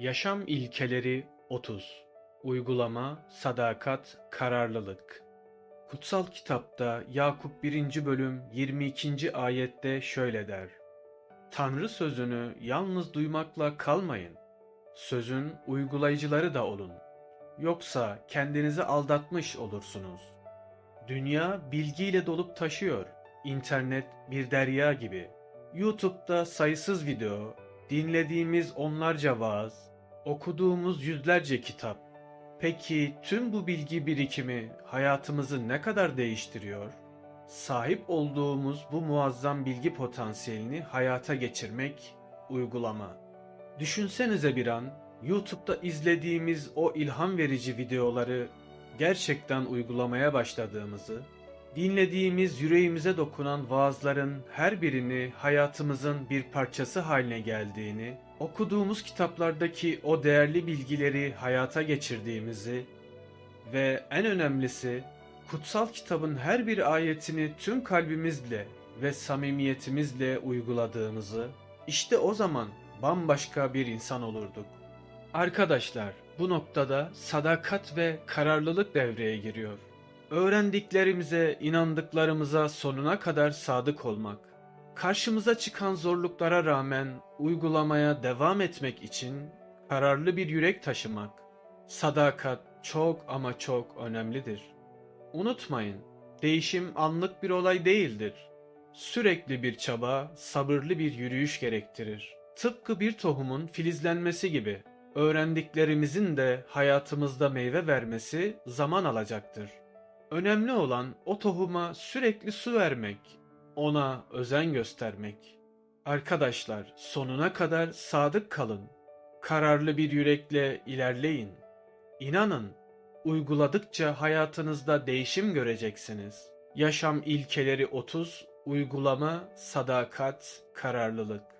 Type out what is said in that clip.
Yaşam ilkeleri 30. Uygulama, sadakat, kararlılık. Kutsal kitapta Yakup 1. bölüm 22. ayette şöyle der. Tanrı sözünü yalnız duymakla kalmayın. Sözün uygulayıcıları da olun. Yoksa kendinizi aldatmış olursunuz. Dünya bilgiyle dolup taşıyor. İnternet bir derya gibi. YouTube'da sayısız video, dinlediğimiz onlarca vaaz, okuduğumuz yüzlerce kitap. Peki tüm bu bilgi birikimi hayatımızı ne kadar değiştiriyor? Sahip olduğumuz bu muazzam bilgi potansiyelini hayata geçirmek, uygulama. Düşünsenize bir an, YouTube'da izlediğimiz o ilham verici videoları gerçekten uygulamaya başladığımızı, dinlediğimiz yüreğimize dokunan vaazların her birini hayatımızın bir parçası haline geldiğini, okuduğumuz kitaplardaki o değerli bilgileri hayata geçirdiğimizi ve en önemlisi kutsal kitabın her bir ayetini tüm kalbimizle ve samimiyetimizle uyguladığımızı, işte o zaman bambaşka bir insan olurduk. Arkadaşlar, bu noktada sadakat ve kararlılık devreye giriyor. Öğrendiklerimize, inandıklarımıza sonuna kadar sadık olmak, karşımıza çıkan zorluklara rağmen uygulamaya devam etmek için kararlı bir yürek taşımak, sadakat çok ama çok önemlidir. Unutmayın, değişim anlık bir olay değildir. Sürekli bir çaba, sabırlı bir yürüyüş gerektirir. Tıpkı bir tohumun filizlenmesi gibi öğrendiklerimizin de hayatımızda meyve vermesi zaman alacaktır. Önemli olan o tohuma sürekli su vermek, ona özen göstermek. Arkadaşlar, sonuna kadar sadık kalın. Kararlı bir yürekle ilerleyin. İnanın, uyguladıkça hayatınızda değişim göreceksiniz. Yaşam ilkeleri 30, uygulama, sadakat, kararlılık.